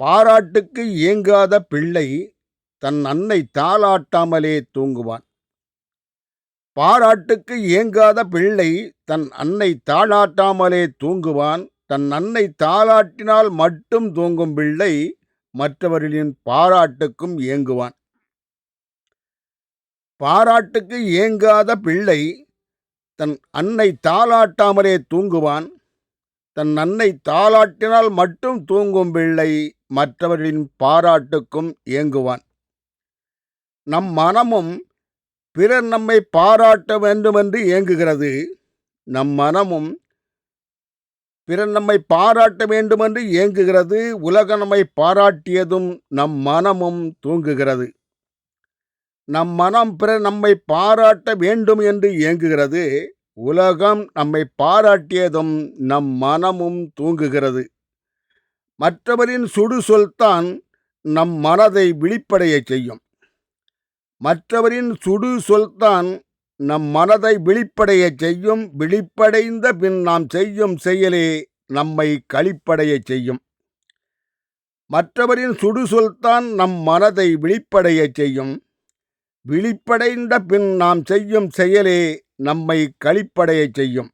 பாராட்டுக்கு ஏங்காத பிள்ளை தன் அன்னை தாளாட்டாமலே தூங்குவான். பாராட்டுக்கு ஏங்காத பிள்ளை தன் அன்னை தாளாட்டாமலே தூங்குவான். தன் அன்னை தாளாட்டினால் மட்டும் தூங்கும் பிள்ளை மற்றவர்களின் பாராட்டுக்கும் ஏங்குவான் பாராட்டுக்கு ஏங்காத பிள்ளை தன் அன்னை தாளாட்டாமலே தூங்குவான். தன் அன்னை தாளாட்டினால் மட்டும் தூங்கும் பிள்ளை மற்றவர்களின் பாராட்டுக்கும் ஏங்குவான். நம் மனமும் பிறர் நம்மை பாராட்ட வேண்டும் என்று ஏங்குகிறது. நம் மனமும் பிறர் நம்மை பாராட்ட வேண்டுமென்று ஏங்குகிறது. உலக நம்மை பாராட்டியதும் நம் மனமும் தூங்குகிறது. நம் மனம் பிறர் நம்மை பாராட்ட வேண்டும் என்று ஏங்குகிறது. உலகம் நம்மை பாராட்டியதும் நம் மனமும் தூங்குகிறது. மற்றவரின் சுடு சொல்தான் நம் மனதை விழிப்படைய செய்யும். மற்றவரின் சுடு சொல்தான் நம் மனதை விழிப்படைய செய்யும். விழிப்படைந்த பின் நாம் செய்யும் செயலே நம்மை களிப்படையச் செய்யும். மற்றவரின் சுடு சொல்தான் நம் மனதை விழிப்படைய செய்யும். விழிப்படைந்த பின் நாம் செய்யும் செயலே நம்மை களிப்படையச் செய்யும்.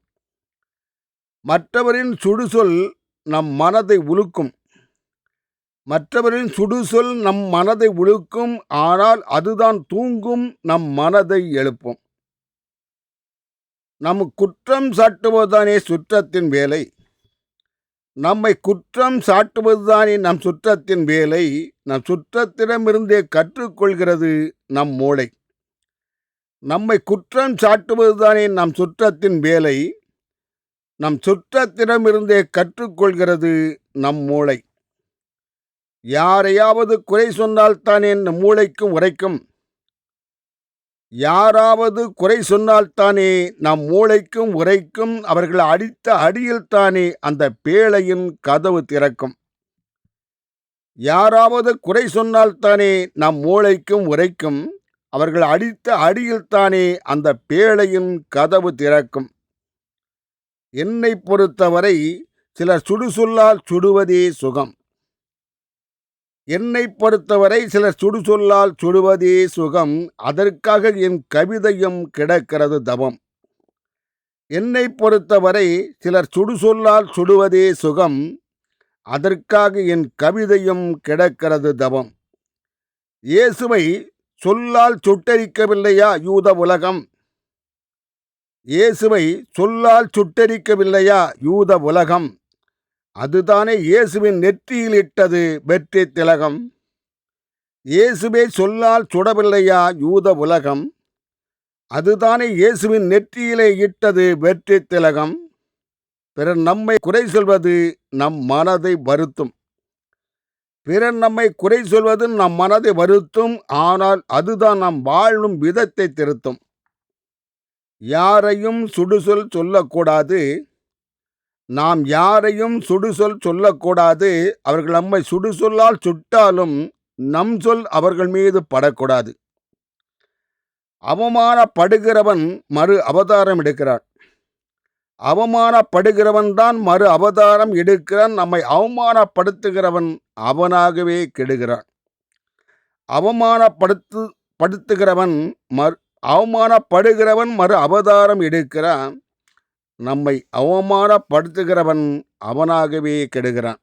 மற்றவரின் சுடுசொல் நம் மனதை உலுக்கும். மற்றவரின் சுடுசொல் நம் மனதை உழுக்கும் ஆனால் அதுதான் தூங்கும் நம் மனதை எழுப்பும். நம் குற்றம் சாட்டுவதுதானே சுற்றத்தின் வேலை. நம்மை குற்றம் சாட்டுவதுதானே நம் சுற்றத்தின் வேலை. நம் சுற்றத்திடமிருந்தே கற்றுக்கொள்கிறது நம் மூளை. நம்மை குற்றம் சாட்டுவதுதானே நம் சுற்றத்தின் வேலை. நம் சுற்றத்திடமிருந்தே கற்றுக்கொள்கிறது நம் மூளை. யாரையாவது குறை சொன்னால்தானே நம் மூளைக்கும் உரைக்கும். யாராவது குறை சொன்னால்தானே நம் மூளைக்கும் உரைக்கும் அவர்கள் அடித்த அடியில்தானே அந்த பேழையின் கதவு திறக்கும். யாராவது குறை சொன்னால்தானே நம் மூளைக்கும் உரைக்கும் அவர்கள் அடித்த அடியில்தானே அந்த பேழையின் கதவு திறக்கும். என்னை பொறுத்தவரை சிலர் சுடுசொல்லால் சுடுவதே சுகம். என்னை பொறுத்தவரை சிலர் சுடுசொல்லால் சுடுவதே சுகம் அதற்காக என் கவிதையும் கிடக்கிறது தவம். என்னை பொறுத்தவரை சிலர் சுடுசொல்லால் சுடுவதே சுகம் அதற்காக என் கவிதையும் கிடக்கிறது தவம். இயேசுவை சொல்லால் சுட்டரிக்கவில்லையா யூத உலகம்? இயேசுவை சொல்லால் சுட்டரிக்கவில்லையா யூத உலகம்? அதுதானே இயேசுவின் நெற்றியில் இட்டது வெற்றி திலகம். இயேசுவே சொல்லால் சுடவில்லையா யூத உலகம்? அதுதானே இயேசுவின் நெற்றியிலே இட்டது வெற்றி திலகம். பிறர் நம்மை குறை சொல்வது நம் மனதை வருத்தும். பிறர் நம்மை குறை சொல்வது நம் மனதை வருத்தும் ஆனால் அதுதான் நாம் வாழும் விதத்தை திருத்தும். யாரையும் சுடுசொல் சொல்லக்கூடாது. நாம் யாரையும் சுடுசொல் சொல்லக்கூடாது. அவர்கள் நம்மை சுடுசொல்லால் சுட்டாலும் நம் சொல் அவர்கள் மீது படக்கூடாது. அவமானப்படுகிறவன் மறு அவதாரம் எடுக்கிறான். அவமானப்படுகிறவன் தான் மறு அவதாரம் எடுக்கிறான். நம்மை அவமானப்படுத்துகிறவன் அவனாகவே கெடுகிறான். அவமானப்படுத்து படுத்துகிறவன் மறு அவமானப்படுகிறவன் மறு அவதாரம் எடுக்கிறான். நம்மை அவமானப்படுத்துகிறவன் அவனாகவே கெடுகிறான்.